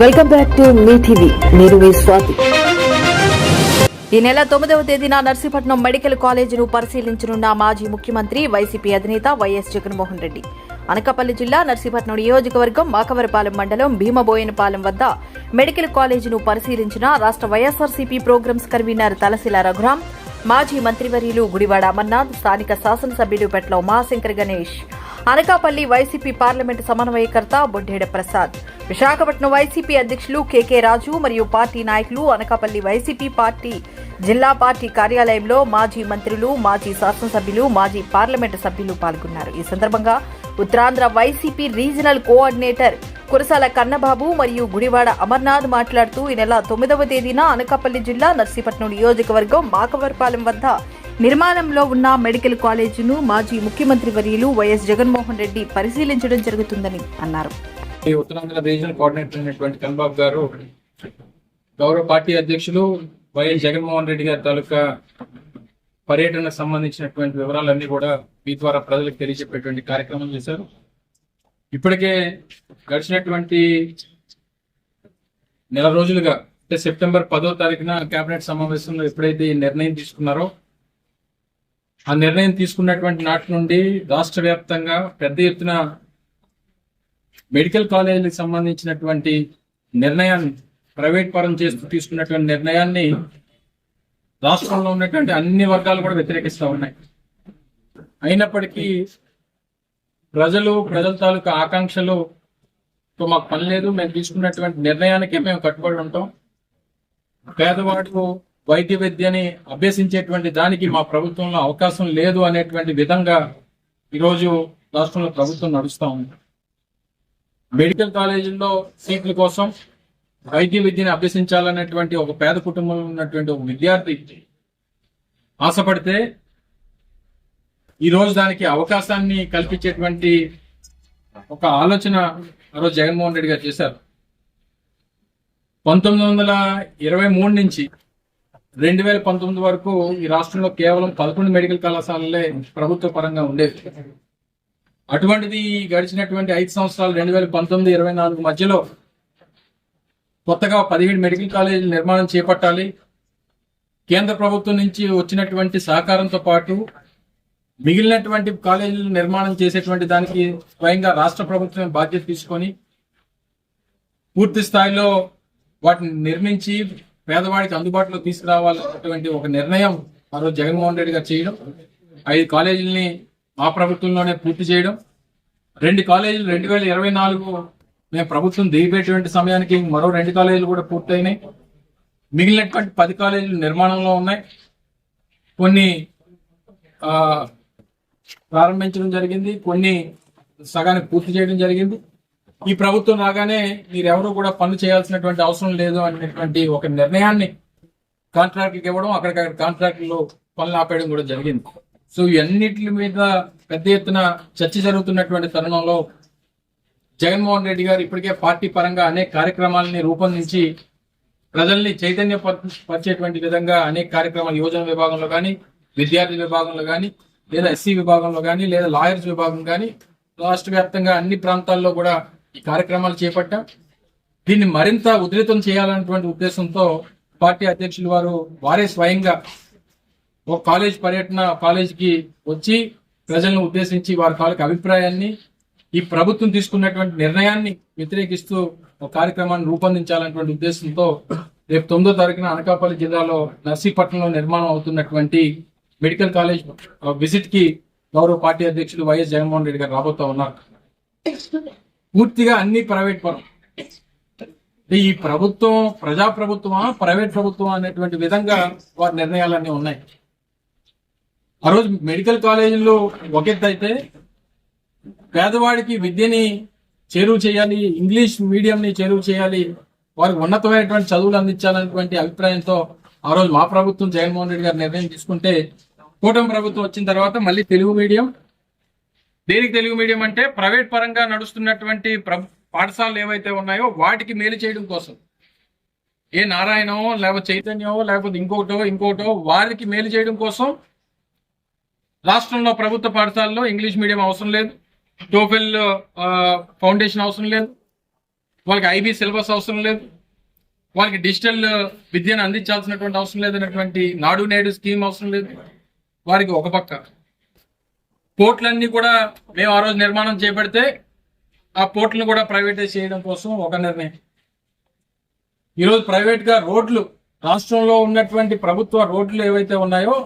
Welcome back to మీ TV నేను మీ స్వాతి. ఈ నెల తొమ్మిదవ తేదీన నర్సీపట్నం మెడికల్ కాలేజీను పరిశీలించనున్న మాజీ ముఖ్యమంత్రి వైసీపీ అధినేత వైఎస్ జగన్మోహన్ రెడ్డి. అనకాపల్లి జిల్లా నర్సీపట్నం నియోజకవర్గం మాకవరపాలెం మండలం భీమబోయనపాలెం వద్ద మెడికల్ కాలేజీను పరిశీలించిన రాష్ట్ర YSRCP programs convener Talasila Raghuram మాజీ మంత్రివర్యులు గుడివాడ అమర్నాథ్ స్థానిక శాసనసభ్యులు పెట్ల ఉమాశంకర్ గణేష్. అనకాపల్లి వైసీపీ పార్లమెంటు సమన్వయకర్త బొడ్డేడ ప్రసాద్. విశాఖపట్నం వైసీపీ అధ్యక్షులు కెకే రాజు మరియు పార్టీ నాయకులు అనకాపల్లి వైసీపీ పార్టీ జిల్లా పార్టీ కార్యాలయంలో మాజీ మంత్రులు మాజీ శాసనసభ్యులు మాజీ పార్లమెంటు సభ్యులు పాల్గొన్నారు. ఈ సందర్భంగా Uttarandhra YCP regional coordinator Kurasala Kannababu మరియు గుడివాడ అమర్నాథ్ మాట్లాడుతూ ఈ నెల తొమ్మిదవ తేదీన అనకాపల్లి జిల్లా నర్సీపట్నం నియోజకవర్గం మాకవరపాలెం వద్ద నిర్మాణంలో ఉన్న మెడికల్ కాలేజీను మాజీ ముఖ్యమంత్రి వర్యులు వైఎస్ జగన్మోహన్ రెడ్డి పరిశీలించడం జరుగుతుందని అన్నారు. ఈ ఉత్తరాంధ్ర రీజనల్ కోఆర్డినేటర్ అయినటువంటి గారు గౌరవ పార్టీ అధ్యక్షులు వైఎస్ జగన్మోహన్ రెడ్డి గారి తాలూకా పర్యటనకు సంబంధించినటువంటి వివరాలన్నీ కూడా మీ ద్వారా ప్రజలకు తెలియజెప్పేటువంటి కార్యక్రమం చేశారు. ఇప్పటికే గడిచినటువంటి నెల రోజులుగా అంటే సెప్టెంబర్ పదో తారీఖున కేబినెట్ సమావేశంలో ఎప్పుడైతే ఈ నిర్ణయం తీసుకున్నారో ఆ నిర్ణయం తీసుకున్నటువంటి నాటి నుండి రాష్ట్ర వ్యాప్తంగా పెద్ద ఎత్తున మెడికల్ కాలేజీలకు సంబంధించినటువంటి నిర్ణయాన్ని ప్రైవేట్ పరం చేస్తూ తీసుకున్నటువంటి నిర్ణయాన్ని రాష్ట్రంలో ఉన్నటువంటి అన్ని వర్గాలు కూడా వ్యతిరేకిస్తూ ఉన్నాయి. అయినప్పటికీ ప్రజలు ప్రజల తాలూకా ఆకాంక్షలు మాకు పని లేదు. మేము తీసుకున్నటువంటి నిర్ణయానికే మేము కట్టుబడి ఉంటాం. పేదవాడు వైద్య విద్యని అభ్యసించేటువంటి దానికి మా ప్రభుత్వంలో అవకాశం లేదు అనేటువంటి విధంగా ఈరోజు రాష్ట్రంలో ప్రభుత్వం నడుస్తూ ఉంది. మెడికల్ కాలేజీల్లో సీట్ల కోసం వైద్య విద్యను అభ్యసించాలనేటువంటి ఒక పేద కుటుంబంలో ఉన్నటువంటి ఒక విద్యార్థి ఆశపడితే ఈ రోజు దానికి అవకాశాన్ని కల్పించేటువంటి ఒక ఆలోచన ఆ రోజు జగన్మోహన్ రెడ్డి గారు చేశారు. పంతొమ్మిది వందల ఇరవై మూడు నుంచి రెండు వేల పంతొమ్మిది వరకు ఈ రాష్ట్రంలో కేవలం పదకొండు మెడికల్ కళాశాలలే ప్రభుత్వ పరంగా ఉండేవి. అటువంటిది గడిచినటువంటి ఐదు సంవత్సరాలు రెండు వేల పంతొమ్మిది ఇరవై నాలుగు మధ్యలో కొత్తగా పదిహేడు మెడికల్ కాలేజీలు నిర్మాణం చేపట్టాలి. కేంద్ర ప్రభుత్వం నుంచి వచ్చినటువంటి సహకారంతో పాటు మిగిలినటువంటి కాలేజీలు నిర్మాణం చేసేటువంటి దానికి స్వయంగా రాష్ట్ర ప్రభుత్వం బాధ్యత తీసుకొని పూర్తి స్థాయిలో వాటిని నిర్మించి పేదవాడికి అందుబాటులో తీసుకురావాలన్నటువంటి ఒక నిర్ణయం ఆ రోజు జగన్మోహన్ రెడ్డి గారు చేయడం. ఐదు కాలేజీలని మా ప్రభుత్వంలోనే పూర్తి చేయడం. రెండు కాలేజీలు రెండు వేల ఇరవై నాలుగు మేము ప్రభుత్వం దిగిపెట్టేటువంటి సమయానికి మరో రెండు కాలేజీలు కూడా పూర్తయినాయి. మిగిలినటువంటి పది కాలేజీలు నిర్మాణంలో ఉన్నాయి. కొన్ని ప్రారంభించడం జరిగింది. కొన్ని సగానికి పూర్తి చేయడం జరిగింది. ఈ ప్రభుత్వం రాగానే మీరెవరూ కూడా పనులు చేయాల్సినటువంటి అవసరం లేదు అనేటువంటి ఒక నిర్ణయాన్ని కాంట్రాక్టులకు ఇవ్వడం అక్కడికక్కడ కాంట్రాక్టులు పనులు ఆపేయడం కూడా జరిగింది. సో ఇవన్నిటి మీద పెద్ద ఎత్తున చర్చ జరుగుతున్నటువంటి తరుణంలో జగన్మోహన్ రెడ్డి గారు ఇప్పటికే పార్టీ పరంగా అనేక కార్యక్రమాలని రూపొందించి ప్రజల్ని చైతన్య పరిచేటువంటి విధంగా అనేక కార్యక్రమాలు యువజన విభాగంలో కానీ విద్యార్థి విభాగంలో కానీ లేదా ఎస్సీ విభాగంలో కానీ లేదా లాయర్స్ విభాగం కానీ రాష్ట్ర వ్యాప్తంగా అన్ని ప్రాంతాల్లో కూడా ఈ కార్యక్రమాలు చేపట్టాం. దీన్ని మరింత ఉధృతం చేయాలన్నటువంటి ఉద్దేశంతో పార్టీ అధ్యక్షులు వారు వారే స్వయంగా ఒక కాలేజ్ పర్యటన కాలేజీకి వచ్చి ప్రజలను ఉద్దేశించి వారి తాలూకు అభిప్రాయాన్ని ఈ ప్రభుత్వం తీసుకున్నటువంటి నిర్ణయాన్ని వ్యతిరేకిస్తూ ఒక కార్యక్రమాన్ని రూపొందించాలన్నటువంటి ఉద్దేశంతో రేపు తొమ్మిదో తారీఖున అనకాపల్లి జిల్లాలో నర్సీపట్నంలో నిర్మాణం అవుతున్నటువంటి మెడికల్ కాలేజ్ విజిట్కి గౌరవ పార్టీ అధ్యక్షులు వైఎస్ జగన్మోహన్ రెడ్డి గారు రాబోతా ఉన్నారు. పూర్తిగా అన్ని ప్రైవేట్ పరం ఈ ప్రభుత్వం ప్రజా ప్రభుత్వమా ప్రైవేట్ ప్రభుత్వం అనేటువంటి విధంగా వారి నిర్ణయాలన్నీ ఉన్నాయి. ఆ రోజు మెడికల్ కాలేజీలో ఒక అయితే పేదవాడికి విద్యని చేరువ చేయాలి ఇంగ్లీష్ మీడియంని చేరువు చేయాలి వారికి ఉన్నతమైనటువంటి చదువులు అందించాలనేటువంటి అభిప్రాయంతో ఆ రోజు మా ప్రభుత్వం జగన్మోహన్ రెడ్డి గారు నిర్ణయం తీసుకుంటే కూటమి ప్రభుత్వం వచ్చిన తర్వాత మళ్ళీ తెలుగు మీడియం. దేనికి తెలుగు మీడియం అంటే ప్రైవేట్ పరంగా నడుస్తున్నటువంటి పాఠశాలలు ఏవైతే ఉన్నాయో వాటికి మేలు చేయడం కోసం. ఏ నారాయణమో లేకపోతే చైతన్యమో లేకపోతే ఇంకోటో ఇంకోటో వారికి మేలు చేయడం కోసం రాష్ట్రంలో ప్రభుత్వ పాఠశాలలో ఇంగ్లీష్ మీడియం అవసరం లేదు. టోఫెల్ ఫౌండేషన్ అవసరం లేదు. వాళ్ళకి ఐబీ సిలబస్ అవసరం లేదు. వాళ్ళకి డిజిటల్ విద్యను అందించాల్సినటువంటి అవసరం లేదన్నటువంటి నాడు నేడు స్కీమ్ అవసరం లేదు. వారికి ఒక పక్క. పోర్ట్లన్నీ కూడా మేము ఆ రోజు నిర్మాణం చేపడితే ఆ పోర్ట్లను కూడా ప్రైవేటైజ్ చేయడం కోసం ఒక నిర్ణయం. ఈరోజు ప్రైవేట్గా రోడ్లు రాష్ట్రంలో ఉన్నటువంటి ప్రభుత్వ రోడ్లు ఏవైతే ఉన్నాయో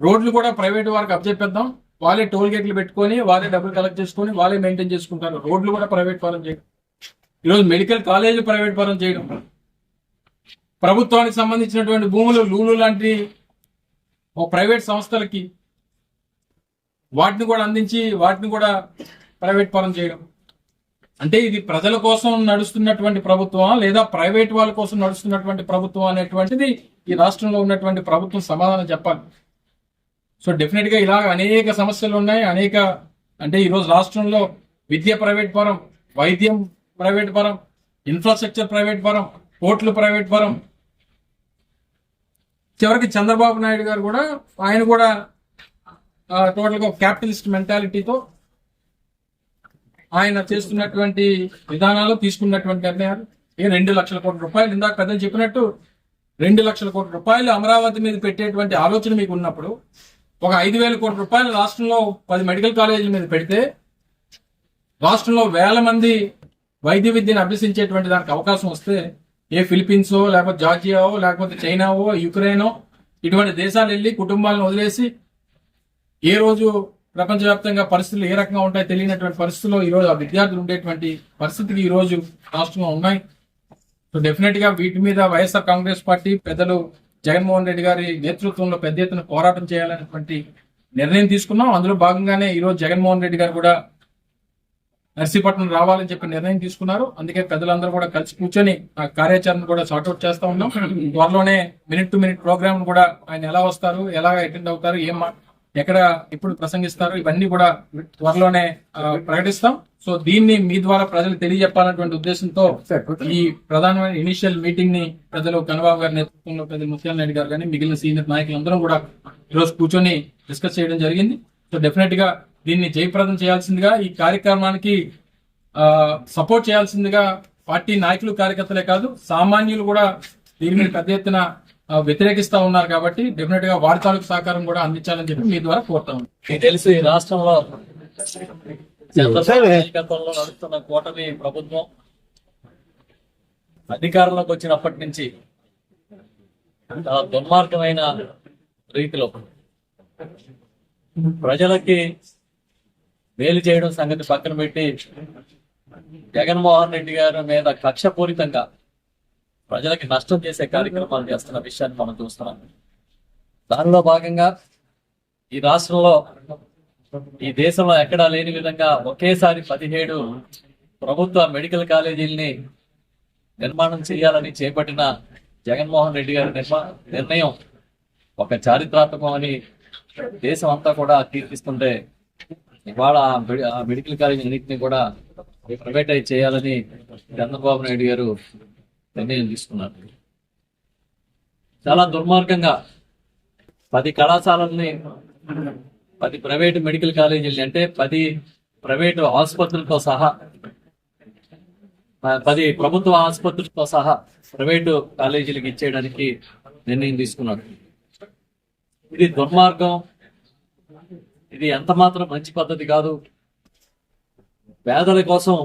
రోడ్లు కూడా ప్రైవేట్ వారికి అప్పచెప్పేద్దాం. వాళ్ళే టోల్ గేట్లు పెట్టుకొని వాళ్ళే డబ్బులు కలెక్ట్ చేసుకొని వాళ్ళే మెయింటైన్ చేసుకుంటారు. రోడ్లు కూడా ప్రైవేట్ పరం చేయడం. ఈరోజు మెడికల్ కాలేజీలు ప్రైవేట్ పరం చేయడం. ప్రభుత్వానికి సంబంధించినటువంటి భూములు లూలు లాంటి ఓ ప్రైవేట్ సంస్థలకి వాటిని కూడా అందించి వాటిని కూడా ప్రైవేట్ పరం చేయడం. అంటే ఇది ప్రజల కోసం నడుస్తున్నటువంటి ప్రభుత్వం లేదా ప్రైవేట్ వాళ్ళ కోసం నడుస్తున్నటువంటి ప్రభుత్వం అనేటువంటిది ఈ రాష్ట్రంలో ఉన్నటువంటి ప్రభుత్వం సమాధానం చెప్పాలి. సో డెఫినెట్గా ఇలా అనేక సమస్యలు ఉన్నాయి. అనేక అంటే ఈరోజు రాష్ట్రంలో విద్య ప్రైవేట్ పరం వైద్యం ప్రైవేట్ పరం ఇన్ఫ్రాస్ట్రక్చర్ ప్రైవేట్ పరం కోర్టులు ప్రైవేట్ పరం చివరికి చంద్రబాబు నాయుడు గారు కూడా ఆయన కూడా టోటల్గా క్యాపిటలిస్ట్ మెంటాలిటీతో ఆయన చేస్తున్నటువంటి విధానాలు తీసుకున్నటువంటి నిర్ణయాలు. ఏ రెండు లక్షల కోట్ల రూపాయలు ఇందాక పెద్దలు చెప్పినట్టు రెండు లక్షల కోట్ల రూపాయలు అమరావతి మీద పెట్టేటువంటి ఆలోచన మీకు ఉన్నప్పుడు ఒక ఐదు వేల కోట్ల రూపాయలు రాష్ట్రంలో పది మెడికల్ కాలేజీల మీద పెడితే రాష్ట్రంలో వేల మంది వైద్య విద్యను అభ్యసించేటువంటి దానికి అవకాశం వస్తే ఏ ఫిలిపీన్సో లేకపోతే జార్జియావో లేకపోతే చైనావో యుక్రెయినో ఇటువంటి దేశాలు వెళ్ళి కుటుంబాలను వదిలేసి ఏ రోజు ప్రపంచవ్యాప్తంగా పరిస్థితులు ఏ రకంగా ఉంటాయో తెలియనటువంటి పరిస్థితుల్లో ఈ రోజు ఆ విద్యార్థులు ఉండేటువంటి పరిస్థితికి ఈరోజు రాష్ట్రంలో ఉన్నాయి. సో డెఫినెట్గా వీటి మీద వైఎస్ఆర్ కాంగ్రెస్ పార్టీ పెద్దలు జగన్మోహన్ రెడ్డి గారి నేతృత్వంలో పెద్ద ఎత్తున పోరాటం చేయాలనేటువంటి నిర్ణయం తీసుకున్నాం. అందులో భాగంగానే ఈ రోజు జగన్మోహన్ రెడ్డి గారు కూడా నర్సీపట్నం రావాలని చెప్పి నిర్ణయం తీసుకున్నారు. అందుకే పెద్దలందరూ కూడా కలిసి కూర్చొని ఆ కార్యాచరణ కూడా సార్ట్అవుట్ చేస్తా ఉన్నాం. త్వరలోనే మినిట్ టు మినిట్ ప్రోగ్రామ్ కూడా ఆయన ఎలా వస్తారు ఎలా అటెండ్ అవుతారు ఏం ఎక్కడ ఇప్పుడు ప్రసంగిస్తారు ఇవన్నీ కూడా త్వరలోనే ప్రకటిస్తాం. సో దీన్ని మీ ద్వారా ప్రజలకు తెలియజెప్పాలన్నటువంటి ఉద్దేశంతో ఈ ప్రధానమైన ఇనిషియల్ మీటింగ్ని పెద్దలు కనబాబు గారి నేతృత్వంలో పెద్దలు ముత్యాల నాయుడు గారు కానీ మిగిలిన సీనియర్ నాయకులందరం కూడా ఈరోజు కూర్చొని డిస్కస్ చేయడం జరిగింది. సో డెఫినెట్గా దీన్ని జయప్రదం చేయాల్సిందిగా ఈ కార్యక్రమానికి సపోర్ట్ చేయాల్సిందిగా పార్టీ నాయకులు కార్యకర్తలే కాదు సామాన్యులు కూడా దీని మీద పెద్ద ఎత్తున వ్యతిరేకిస్తా ఉన్నారు కాబట్టి డెఫినెట్గా వారి తాలూకు సహకారం కూడా అందించాలని చెప్పి మీ ద్వారా కోరుతా మీకు తెలుసు ఈ రాష్ట్రంలో నాయకత్వంలో నడుస్తున్న కూటమి ప్రభుత్వం అధికారంలోకి వచ్చినప్పటి నుంచి చాలా దుర్మార్గమైన రీతిలో ప్రజలకి మేలు చేయడం సంగతి పక్కన పెట్టి జగన్మోహన్ రెడ్డి గారి మీద కక్షపూరితంగా ప్రజలకి నష్టం చేసే కార్యక్రమాలు చేస్తున్న విషయాన్ని మనం చూస్తున్నాం. దానిలో భాగంగా ఈ రాష్ట్రంలో ఈ దేశంలో ఎక్కడా లేని విధంగా ఒకేసారి పదిహేడు ప్రభుత్వ మెడికల్ కాలేజీల్ని నిర్మాణం చేయాలని చేపట్టిన జగన్మోహన్ రెడ్డి గారి నిర్మా నిర్ణయం ఒక చారిత్రాత్మకం అని దేశం అంతా కూడా కీర్తిస్తుంటే ఇవాళ ఆ మెడికల్ కాలేజీ అన్నింటినీ కూడా ప్రైవేటైజ్ చేయాలని చంద్రబాబు నాయుడు గారు నిర్ణయం తీసుకున్నారు. చాలా దుర్మార్గంగా పది కళాశాలల్ని పది ప్రైవేటు మెడికల్ కాలేజీలు అంటే పది ప్రైవేటు ఆసుపత్రులతో సహా పది ప్రభుత్వ ఆసుపత్రులతో సహా ప్రైవేటు కాలేజీలకు ఇచ్చేయడానికి నిర్ణయం తీసుకున్నాడు ఇది దుర్మార్గం. ఇది ఎంత మాత్రం మంచి పద్ధతి కాదు. పేదల కోసం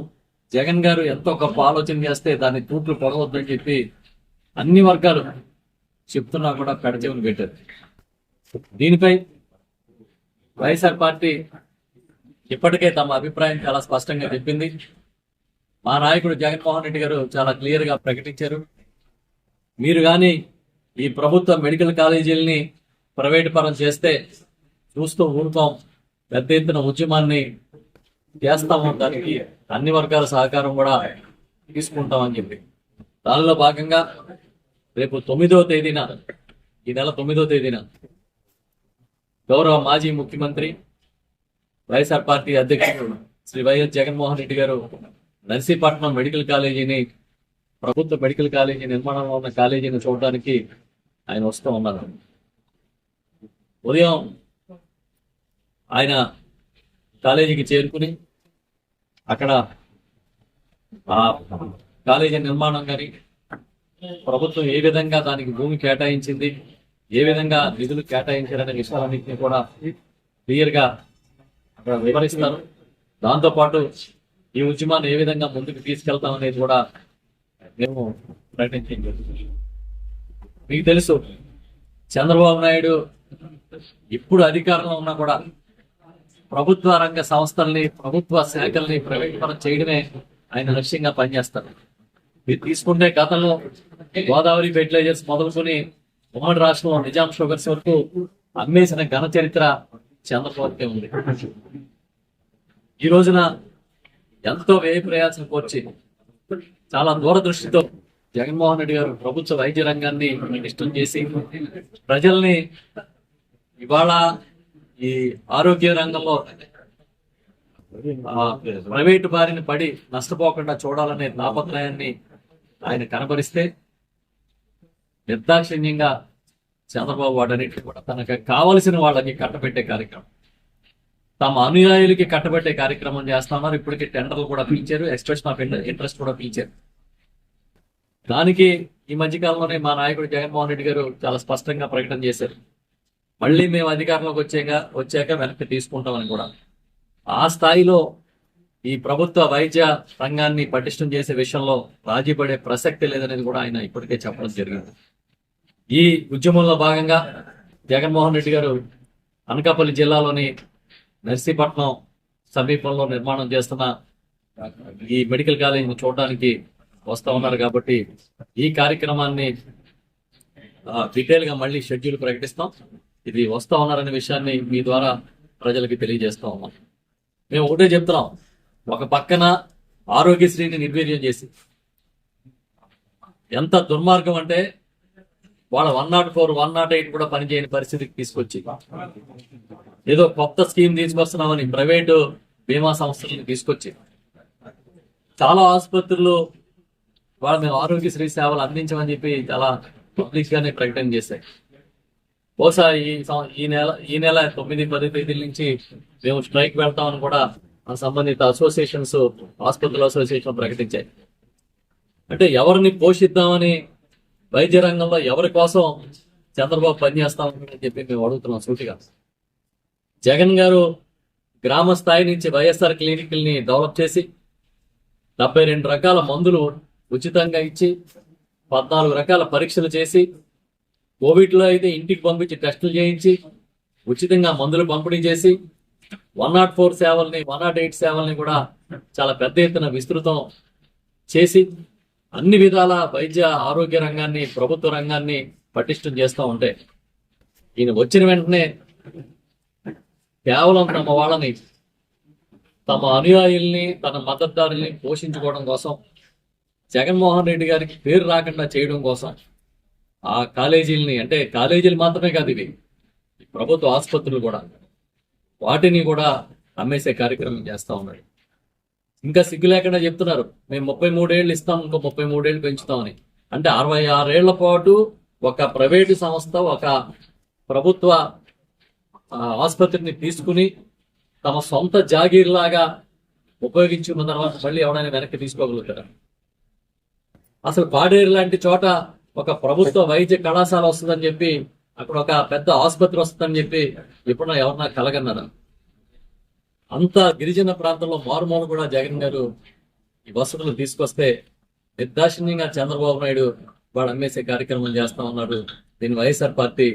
జగన్ గారు ఎంతో గొప్ప ఆలోచన చేస్తే దాన్ని తూట్లు పొడవద్దని చెప్పి అన్ని వర్గాలు చెప్తున్నా కూడా పెడచెవిని పెట్టారు. దీనిపై వైఎస్ఆర్ పార్టీ ఇప్పటికే తమ అభిప్రాయం చాలా స్పష్టంగా చెప్పింది. మా నాయకుడు జగన్మోహన్ రెడ్డి గారు చాలా క్లియర్గా ప్రకటించారు. మీరు కానీ ఈ ప్రభుత్వ మెడికల్ కాలేజీలని ప్రైవేట్ పరం చేస్తే చూస్తూ ఊరుతాం పెద్ద ఎత్తున ఉద్యమాన్ని చేస్తాము. దానికి అన్ని వర్గాల సహకారం కూడా తీసుకుంటామని చెప్పి. దానిలో భాగంగా రేపు తొమ్మిదవ తేదీన ఈ నెల తొమ్మిదవ తేదీన గౌరవ మాజీ ముఖ్యమంత్రి వైఎస్ఆర్ పార్టీ అధ్యక్షుడు శ్రీ వైఎస్ జగన్మోహన్ రెడ్డి గారు నర్సీపట్నం మెడికల్ కాలేజీని ప్రభుత్వ మెడికల్ కాలేజీ నిర్మాణంలో ఉన్న కాలేజీని చూడడానికి ఆయన వస్తూ ఉన్నారు. ఉదయం ఆయన కాలేజీకి చేరుకుని అక్కడ ఆ కాలేజీ నిర్మాణం కానీ ప్రభుత్వం ఏ విధంగా దానికి భూమి కేటాయించింది ఏ విధంగా నిధులు కేటాయించారనే విషయాలన్నింటినీ కూడా క్లియర్గా అక్కడ వివరిస్తారు. దాంతోపాటు ఈ ఉద్యమాన్ని ఏ విధంగా ముందుకు తీసుకెళ్తాం అనేది కూడా మేము ప్రకటించడం మీకు తెలుసు చంద్రబాబు నాయుడు ఇప్పుడు అధికారంలో ఉన్నా కూడా ప్రభుత్వ రంగ సంస్థల్ని ప్రభుత్వ శాఖల్ని ప్రైవేటీకరణ చేయడమే ఆయన లక్ష్యంగా పనిచేస్తారు. మీరు తీసుకుంటే గతంలో గోదావరి ఫెర్టిలైజర్స్ మొదలుకొని ఉమ్మడి రాష్ట్రంలో నిజాం షుగర్స్ వరకు అమ్మేసిన ఘన చరిత్ర చంద్రబాబుకే ఉంది. ఈ రోజున ఎంతో వ్యయ ప్రయాసం కోర్చి చాలా దూరదృష్టితో జగన్మోహన్ రెడ్డి గారు ప్రభుత్వ వైద్య రంగాన్ని ఇష్టం చేసి ప్రజల్ని ఇవాళ ఈ ఆరోగ్య రంగంలో ప్రైవేటు బారిన పడి నష్టపోకుండా చూడాలనే తాపత్రయాన్ని ఆయన కనబరిస్తే నిర్దాక్షిణ్యంగా చంద్రబాబు వాటన్నిటిని కూడా తనకు కావలసిన వాళ్ళకి కట్టబెట్టే కార్యక్రమం. తమ అనుయాయులకి కట్టబెట్టే కార్యక్రమం చేస్తా ఇప్పటికే ఇప్పటికి టెండర్లు కూడా పిలిచారు. ఎక్స్ప్రెషన్ ఆఫ్ ఇంట్రెస్ట్ కూడా పిలిచారు. దానికి ఈ మధ్యకాలంలోనే మా నాయకుడు జగన్మోహన్ రెడ్డి గారు చాలా స్పష్టంగా ప్రకటన చేశారు. మళ్ళీ మేము అధికారంలోకి వచ్చాక వచ్చాక వెనక్కి తీసుకుంటామని కూడా. ఆ స్థాయిలో ఈ ప్రభుత్వ వైద్య రంగాన్ని పటిష్టం చేసే విషయంలో రాజీ పడే ప్రసక్తి లేదనేది కూడా ఆయన ఇప్పటికే చెప్పడం జరిగింది. ఈ ఉద్యమంలో భాగంగా జగన్మోహన్ రెడ్డి గారు అనకాపల్లి జిల్లాలోని నర్సీపట్నం సమీపంలో నిర్మాణం చేస్తున్న ఈ మెడికల్ కాలేజీని చూడడానికి వస్తూ ఉన్నారు కాబట్టి ఈ కార్యక్రమాన్ని డీటెయిల్గా మళ్ళీ షెడ్యూల్ ప్రకటిస్తాం. ఇది వస్తా ఉన్నారనే విషయాన్ని మీ ద్వారా ప్రజలకి తెలియజేస్తా ఉన్నాం. మేము ఒకటే చెప్తున్నాం. ఒక పక్కన ఆరోగ్యశ్రీని నిర్వీర్యం చేసి ఎంత దుర్మార్గం అంటే వాళ్ళ one nought four one nought eight కూడా పనిచేయని పరిస్థితికి తీసుకొచ్చి ఏదో కొత్త స్కీమ్ తీసుకొస్తున్నామని ప్రైవేటు బీమా సంస్థలను తీసుకొచ్చి చాలా ఆసుపత్రులు వాళ్ళు మేము ఆరోగ్యశ్రీ సేవలు అందించమని చెప్పి చాలా పబ్లిక్ గానే ప్రకటన చేశాయి. బహుశా ఈ ఈ నెల ఈ నెల తొమ్మిది పది తేదీల నుంచి మేము స్ట్రైక్ పెడతామని కూడా ఆ సంబంధిత అసోసియేషన్స్ ఆసుపత్రుల అసోసియేషన్ ప్రకటించాయి. అంటే ఎవరిని పోషిద్దామని వైద్య రంగంలో ఎవరి కోసం చంద్రబాబు పనిచేస్తామని చెప్పి మేము అడుగుతున్నాం సూటిగా. జగన్ గారు గ్రామ స్థాయి నుంచి వైఎస్ఆర్ క్లినిక్ని డెవలప్ చేసి డెబ్బై రెండు రకాల మందులు ఉచితంగా ఇచ్చి పద్నాలుగు రకాల పరీక్షలు చేసి కోవిడ్లో అయితే ఇంటికి పంపించి టెస్టులు చేయించి ఉచితంగా మందులు పంపిణీ చేసి వన్ నాట్ ఫోర్ సేవల్ని వన్ నాట్ ఎయిట్ సేవల్ని కూడా చాలా పెద్ద ఎత్తున విస్తృతం చేసి అన్ని విధాల వైద్య ఆరోగ్య రంగాన్ని ప్రభుత్వ రంగాన్ని పటిష్టం చేస్తూ ఉంటే ఈయన వచ్చిన వెంటనే కేవలం తమ వాళ్ళని తమ అనుయాయుల్ని తన మద్దతుదారుల్ని పోషించుకోవడం కోసం జగన్మోహన్ రెడ్డి గారికి పేరు రాకుండా చేయడం కోసం ఆ కాలేజీలని అంటే కాలేజీలు మాత్రమే కాదు ఇవి. ప్రభుత్వ ఆసుపత్రులు కూడా. వాటిని కూడా అమ్మేసే కార్యక్రమం చేస్తూ ఉన్నాడు. ఇంకా సిగ్గు లేకుండా చెప్తున్నారు. మేము ముప్పై మూడేళ్ళు ఇస్తాం ఇంకో ముప్పై మూడేళ్ళు పెంచుతామని. అంటే అరవై ఆరేళ్ళ పాటు ఒక ప్రైవేటు సంస్థ ఒక ప్రభుత్వ ఆసుపత్రిని తీసుకుని తమ సొంత జాగీర్లాగా ఉపయోగించుకున్న తర్వాత మళ్ళీ ఎవడైనా వెనక్కి తీసుకోగలుగుతారు? అసలు పాడేరు లాంటి చోట ఒక ప్రభుత్వ వైద్య కళాశాల వస్తుందని చెప్పి అక్కడ ఒక పెద్ద ఆసుపత్రి వస్తుందని చెప్పి ఎప్పుడన్నా ఎవరన్నా కలగన్నారా? అంత గిరిజన ప్రాంతంలో మారుమూలు కూడా జగన్ గారు ఈ వసతులు తీసుకొస్తే నిర్దాక్షిణ్యంగా చంద్రబాబు నాయుడు వాడు అమ్మేసే కార్యక్రమం చేస్తా ఉన్నాడు దీన్ని వైఎస్ఆర్ పార్టీ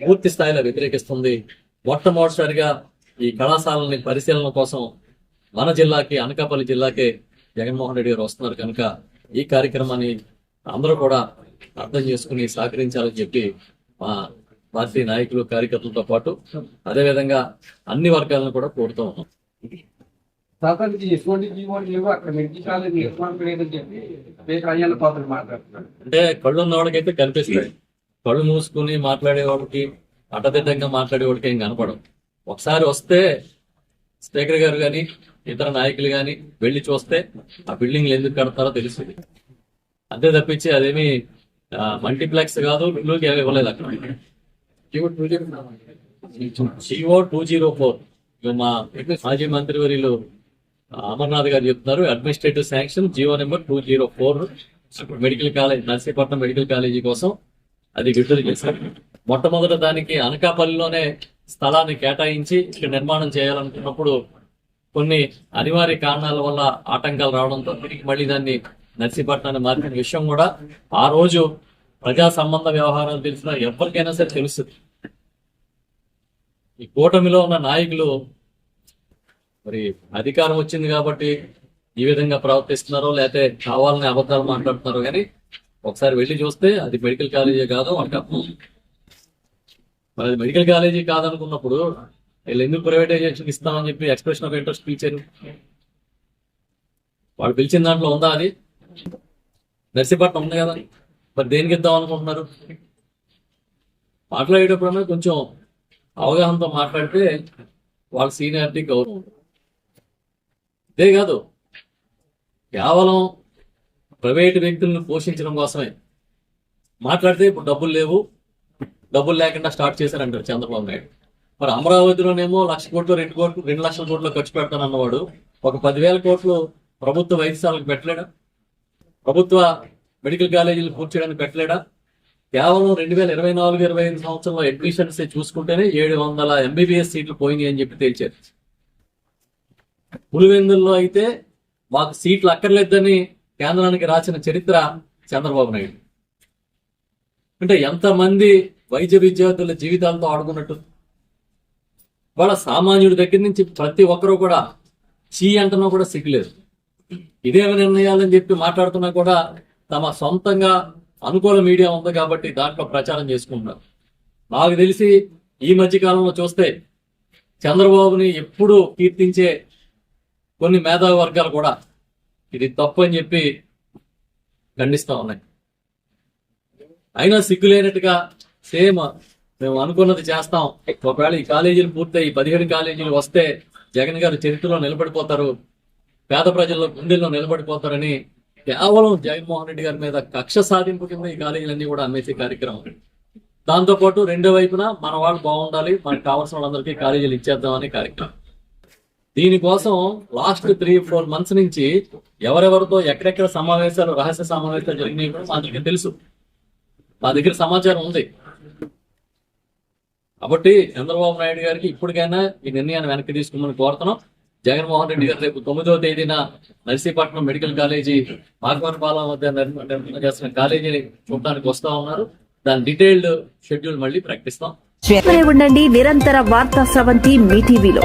పూర్తి స్థాయిలో వ్యతిరేకిస్తుంది. మొట్టమొదటిసారిగా ఈ కళాశాలని పరిశీలన కోసం మన జిల్లాకి అనకాపల్లి జిల్లాకే జగన్మోహన్ రెడ్డి గారు వస్తున్నారు కనుక ఈ కార్యక్రమాన్ని అందరూ కూడా అర్థం చేసుకుని సహకరించాలని చెప్పి మా పార్టీ నాయకులు కార్యకర్తలతో పాటు అదేవిధంగా అన్ని వర్గాలను కూడా కోరుతూ ఉన్నాం. సాధారణ ఎటువంటి జీవోలు లేవు. అక్కడ మెడికల్ కాలేజ్ నిర్మాణం లేదని చెప్పి రేపు అయ్యాల పాత్ర మాట్లాడుతున్నారు. అంటే కళ్ళు ఉన్న వాళ్ళకైతే కనిపిస్తాయి. కళ్ళు మూసుకుని మాట్లాడే వాళ్ళకి అడ్డదిడ్డంగా మాట్లాడే వాళ్ళకి ఏం కనపడం ఒకసారి వస్తే స్పీకర్ గారు కానీ ఇతర నాయకులు కానీ వెళ్ళి చూస్తే ఆ బిల్డింగ్లు ఎందుకు కడతారో తెలుస్తుంది. అంతే తప్పించి అదేమి మల్టీప్లెక్స్ కాదు ఇల్లుకి ఏమీ ఇవ్వలేదు అక్కడ. జిఓ టూ జీరో ఫోర్ మా మాజీ మంత్రి వర్యులు అమర్నాథ్ గారు చెప్తున్నారు administrative sanction GO number two zero four medical college Narsipatnam medical college కోసం అది విడుదల చేశారు. మొట్టమొదట దానికి అనకాపల్లిలోనే స్థలాన్ని కేటాయించి ఇక్కడ నిర్మాణం చేయాలనుకున్నప్పుడు కొన్ని అనివార్య కారణాల వల్ల ఆటంకాలు రావడంతో తిరిగి మళ్ళీ దాన్ని నర్సీపట్నాన్ని మార్చిన విషయం కూడా ఆ రోజు ప్రజా సంబంధ వ్యవహారాలు తెలిసిన ఎవరికైనా సరే తెలుస్తుంది. ఈ కూటమిలో ఉన్న నాయకులు మరి అధికారం వచ్చింది కాబట్టి ఈ విధంగా ప్రవర్తిస్తున్నారో లేకపోతే కావాలని అబద్ధాలు మాట్లాడుతున్నారో కానీ ఒకసారి వెళ్ళి చూస్తే అది మెడికల్ కాలేజీ కాదు అంటారు మరి అది మెడికల్ కాలేజీ కాదనుకున్నప్పుడు వీళ్ళు ఎందుకు ప్రైవేటైజేషన్ ఇస్తామని చెప్పి ఎక్స్ప్రెషన్ ఆఫ్ ఇంట్రెస్ట్ పిలిచారు. వాళ్ళు పిలిచిన దాంట్లో ఉందా అది? నర్సీపట్నం ఉంది కదా. మరి దేనికి ఇద్దాం అనుకుంటున్నారు? మాట్లాడేటప్పుడు కొంచెం అవగాహనతో మాట్లాడితే వాళ్ళ సీనియారిటీ గౌరవం. ఉంటుంది. ఇదే కాదు. కేవలం ప్రైవేట్ వ్యక్తులను పోషించడం కోసమే. మాట్లాడితే ఇప్పుడు డబ్బులు లేవు. డబ్బులు లేకుండా స్టార్ట్ చేశారంటారు చంద్రబాబు నాయుడు. మరి అమరావతిలోనేమో లక్ష కోట్లు రెండు కోట్లు రెండు లక్షల కోట్లు ఖర్చు పెడతానన్నవాడు. ఒక పదివేల కోట్లు ప్రభుత్వ వైద్యశాలకు పెట్టలేడా? ప్రభుత్వ మెడికల్ కాలేజీలు పూర్తి చేయడానికి పెట్టలేడా? కేవలం రెండు వేల ఇరవై నాలుగు ఇరవై ఐదు సంవత్సరంలో అడ్మిషన్స్ చూసుకుంటేనే ఏడు వందల ఎంబీబీఎస్ సీట్లు పోయినాయి అని చెప్పి తేల్చారు. పులివెందుల్లో అయితే మాకు సీట్లు అక్కర్లేదని కేంద్రానికి రాసిన చరిత్ర చంద్రబాబు నాయుడు. అంటే ఎంతమంది వైద్య విద్యార్థుల జీవితాలతో ఆడుకున్నట్టు. వాళ్ళ సామాన్యుడి దగ్గర నుంచి ప్రతి ఒక్కరూ కూడా చీ అంటనో కూడా సిగ్గులేదు. ఇదేమి నిర్ణయాలని చెప్పి మాట్లాడుతున్నా కూడా తమ సొంతంగా అనుకూల మీడియా ఉంది కాబట్టి దాంట్లో ప్రచారం చేసుకుంటున్నారు. నాకు తెలిసి ఈ మధ్య కాలంలో చూస్తే చంద్రబాబుని ఎప్పుడూ కీర్తించే కొన్ని మేధావి వర్గాలు కూడా ఇది తప్పు అని చెప్పి ఖండిస్తా ఉన్నాయి. అయినా సిగ్గు లేనట్టుగా సేమ్ మేము అనుకున్నది చేస్తాం. ఒకవేళ ఈ కాలేజీలు పూర్తయి ఈ పదిహేడు కాలేజీలు వస్తే జగన్ గారు చరిత్రలో నిలబడిపోతారు. పేద ప్రజల్లో గుండెల్లో నిలబడిపోతారని కేవలం జగన్మోహన్ రెడ్డి గారి మీద కక్ష సాధింపు కింద ఈ కాలేజీలన్నీ కూడా అమ్మేసే కార్యక్రమం. దాంతో పాటు రెండో వైపున మన వాళ్ళు బాగుండాలి మనకు కావాల్సిన వాళ్ళందరికీ కాలేజీలు ఇచ్చేద్దామని కార్యక్రమం. దీనికోసం లాస్ట్ త్రీ ఫోర్ మంత్స్ నుంచి ఎవరెవరితో ఎక్కడెక్కడ సమావేశాలు రహస్య సమావేశాలు జరిగినాయి కూడా మా దగ్గర తెలుసు. మా దగ్గర సమాచారం ఉంది. కాబట్టి చంద్రబాబు నాయుడు గారికి ఇప్పటికైనా ఈ నిర్ణయాన్ని వెనక్కి తీసుకోమని కోరుతున్నాం. జగన్మోహన్ రెడ్డి గారు రేపు తొమ్మిదవ తేదీన నర్సీపట్నం మెడికల్ కాలేజీ పాల్గొనపాలెం వద్ద నిర్మాణం చేస్తున్న కాలేజీని చూడడానికి వస్తా ఉన్నారు. దాని డీటెయిల్డ్ షెడ్యూల్ మళ్ళీ ప్రకటిస్తాం. ఉండండి. నిరంతర వార్తా స్రవంతి మీ టీవీలో.